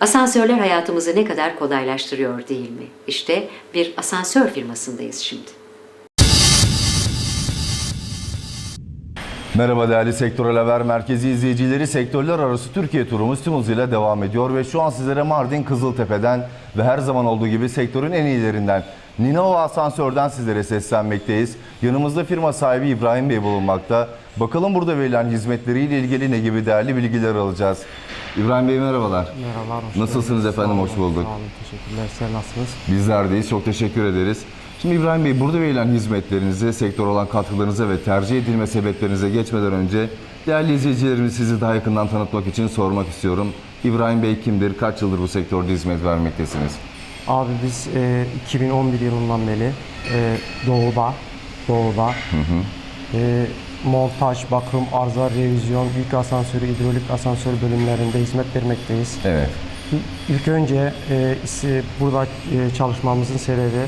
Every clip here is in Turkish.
Asansörler hayatımızı ne kadar kolaylaştırıyor değil mi? İşte bir asansör firmasındayız şimdi. Merhaba değerli Sektörel Haber Merkezi izleyicileri. Sektörler arası Türkiye turumuz tüm hızıyla devam ediyor ve şu an sizlere Mardin Kızıltepe'den ve her zaman olduğu gibi sektörün en iyilerinden Ninova Asansör'den sizlere seslenmekteyiz. Yanımızda firma sahibi İbrahim Bey bulunmakta. Bakalım burada verilen hizmetleriyle ilgili ne gibi değerli bilgiler alacağız. İbrahim Bey merhabalar. Merhabalar. hoş Nasılsınız geldiniz. efendim, Sağ hoş bulduk. Sağ olun, teşekkürler. Sen nasılsınız? Bizlerdeyiz. Çok teşekkür ederiz. Şimdi İbrahim Bey burada verilen hizmetlerinize, sektör olan katkılarınıza ve tercih edilme sebeplerinize geçmeden önce değerli izleyicilerimiz sizi daha yakından tanıtmak için sormak istiyorum. İbrahim Bey kimdir? Kaç yıldır bu sektörde hizmet vermektesiniz? Abi biz e, 2011 yılından beri e, Doğu'da, Doğu'da e, montaj, bakım, arıza, revizyon, yük asansörü, hidrolik asansör bölümlerinde hizmet vermekteyiz. Evet. İlk önce e, burada e, çalışmamızın sebebi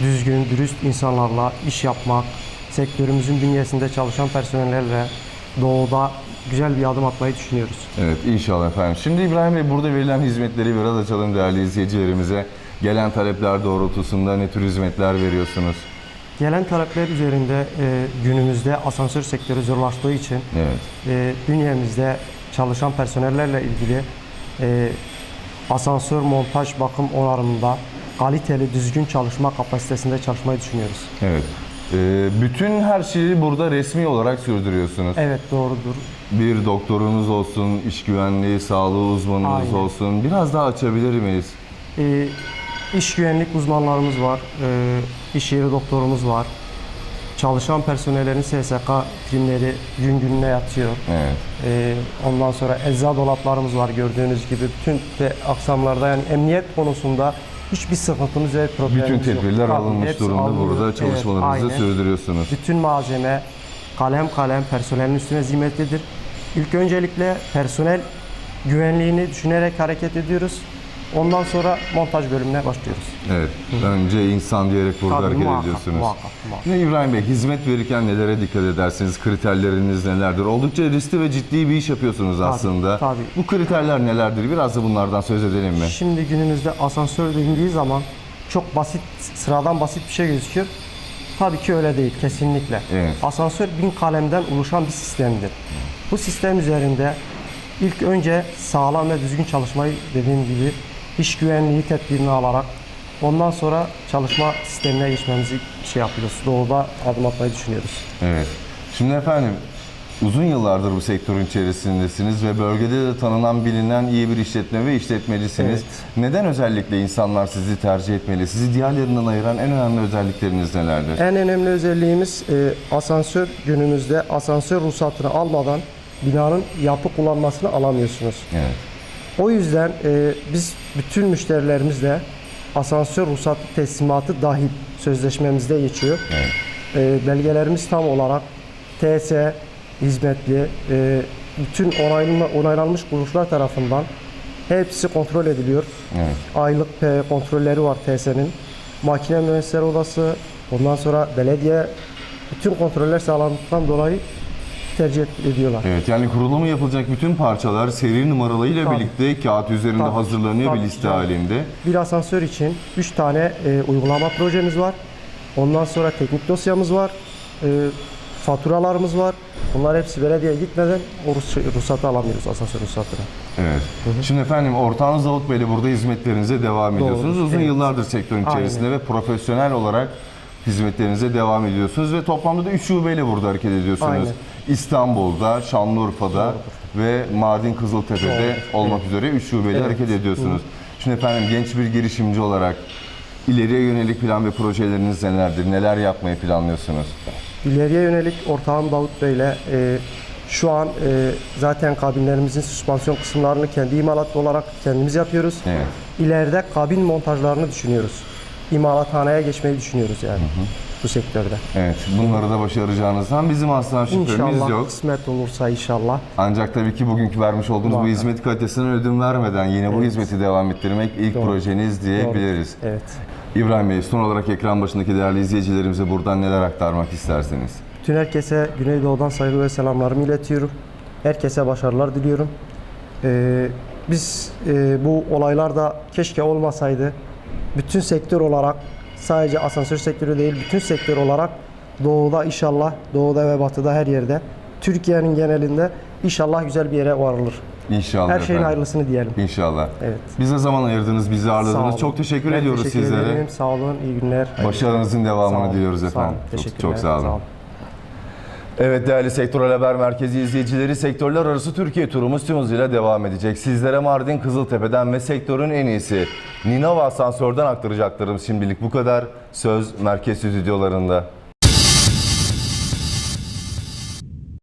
düzgün, dürüst insanlarla iş yapmak, sektörümüzün bünyesinde çalışan personellerle Doğu'da güzel bir adım atmayı düşünüyoruz. Evet inşallah efendim. Şimdi İbrahim Bey burada verilen hizmetleri biraz açalım değerli izleyicilerimize. Gelen talepler doğrultusunda ne tür hizmetler veriyorsunuz? Gelen talepler üzerinde e, günümüzde asansör sektörü zorlaştığı için Evet. e, bünyemizde çalışan personellerle ilgili e, asansör montaj bakım onarımında kaliteli, düzgün çalışma kapasitesinde çalışmayı düşünüyoruz. Evet. Ee, bütün her şeyi burada resmi olarak sürdürüyorsunuz. Evet doğrudur. Bir doktorunuz olsun, iş güvenliği, sağlığı uzmanınız Aynen. olsun. Biraz daha açabilir miyiz? E, iş güvenlik uzmanlarımız var, e, iş yeri doktorumuz var. Çalışan personellerin SSK primleri gün gününe yatıyor. Evet. Ee, ondan sonra ecza dolaplarımız var gördüğünüz gibi. Bütün de aksamlarda yani emniyet konusunda hiçbir sıkıntımız ve problemimiz Bütün yok. tedbirler Tabii, alınmış hepsi durumda alınıyor. burada Evet, çalışmalarınızı aynen. sürdürüyorsunuz. Bütün malzeme kalem kalem personelin üstüne zimmetlidir. İlk öncelikle personel güvenliğini düşünerek hareket ediyoruz. Ondan sonra montaj bölümüne başlıyoruz. Evet. Önce insan diyerek burada Tabii, hareket muhakkak, ediyorsunuz. muhakkak, muhakkak. Şimdi İbrahim Bey hizmet verirken nelere dikkat edersiniz? Kriterleriniz nelerdir? Oldukça riskli ve ciddi bir iş yapıyorsunuz aslında. tabii. Bu kriterler nelerdir? Biraz da bunlardan söz edelim mi? Şimdi günümüzde asansör denildiği zaman çok basit, sıradan basit bir şey gözüküyor. Tabii ki öyle değil, kesinlikle. Evet. Asansör bin kalemden oluşan bir sistemdir. Bu sistem üzerinde ilk önce sağlam ve düzgün çalışmayı dediğim gibi iş güvenliği tedbirini alarak ondan sonra çalışma sistemine geçmemizi şey yapıyoruz. Doğuda adım atmayı düşünüyoruz. Evet. Şimdi efendim uzun yıllardır bu sektörün içerisindesiniz ve bölgede de tanınan bilinen iyi bir işletme ve işletmecisiniz. Evet. Neden özellikle insanlar sizi tercih etmeli? Sizi diğerlerinden ayıran en önemli özellikleriniz nelerdir? En önemli özelliğimiz e, asansör günümüzde asansör ruhsatını almadan binanın yapı kullanmasını alamıyorsunuz. Evet. O yüzden e, biz bütün müşterilerimizle asansör ruhsatı teslimatı dahil sözleşmemizde geçiyor. Evet. E, belgelerimiz tam olarak TS hizmetli, e, bütün onaylanma, onaylanmış kuruluşlar tarafından hepsi kontrol ediliyor. Evet. Aylık kontrolleri var TS'nin. Makine mühendisleri odası, ondan sonra belediye bütün kontroller sağlandıktan dolayı tercih ediyorlar. Evet yani kurulumu yapılacak bütün parçalar seri numaralarıyla Tabii. birlikte kağıt üzerinde Tabii. hazırlanıyor bir Tabii, liste tabii. halinde. Bir asansör için 3 tane e, uygulama projemiz var. Ondan sonra teknik dosyamız var. E, faturalarımız var. Bunlar hepsi belediyeye gitmeden o ruhs- ruhsatı alamıyoruz asansör ruhsatını. Evet. Şimdi efendim ortağınız Davut Bey'le burada hizmetlerinize devam ediyorsunuz. Uzun evet. yıllardır sektörün Aynen. içerisinde ve profesyonel olarak hizmetlerinize devam ediyorsunuz ve toplamda da 3 şubeyle burada hareket ediyorsunuz. Aynen. İstanbul'da, Şanlıurfa'da ve Mardin Kızıltepe'de olmak üzere 3 şubeyle Evet. hareket ediyorsunuz. Şimdi efendim genç bir girişimci olarak ileriye yönelik plan ve projeleriniz nelerdir? Neler yapmayı planlıyorsunuz? İleriye yönelik ortağım Davut Bey ile e, şu an e, zaten kabinlerimizin süspansiyon kısımlarını kendi imalatlı olarak kendimiz yapıyoruz. Evet. İleride kabin montajlarını düşünüyoruz. İmalathaneye geçmeyi düşünüyoruz yani bu sektörde. Evet, bunları da başaracağınızdan bizim asla şüphemiz İnşallah yok. kısmet olursa inşallah. Ancak tabii ki bugünkü vermiş olduğunuz bu Muhakkak. hizmet kalitesine ödün vermeden yine bu Evet. hizmeti devam ettirmek ilk Doğru. projeniz diyebiliriz. Evet. İbrahim Bey, son olarak ekran başındaki değerli izleyicilerimize buradan neler aktarmak isterseniz? Bütün herkese Güneydoğu'dan saygı ve selamlarımı iletiyorum. Herkese başarılar diliyorum. Ee, Biz e, bu olaylar da keşke olmasaydı. Bütün sektör olarak sadece asansör sektörü değil bütün sektör olarak doğuda inşallah doğuda ve batıda her yerde Türkiye'nin genelinde inşallah güzel bir yere varılır. İnşallah Her şeyin efendim. hayırlısını diyelim. İnşallah. Evet. Bize zaman ayırdınız, bizi ağırladınız. Çok teşekkür Ben ediyoruz teşekkür sizlere. ederim. Sağ olun. iyi günler. Başarınızın devamını diliyoruz sağ olun. efendim. Çok, çok sağ olun. sağ olun. Evet değerli Sektörel Haber Merkezi izleyicileri sektörler arası Türkiye turumuz tüm hızıyla devam edecek. Sizlere Mardin Kızıltepe'den ve sektörün en iyisi Ninova Asansör'den aktaracaklarım şimdilik bu kadar. Söz merkez stüdyolarında.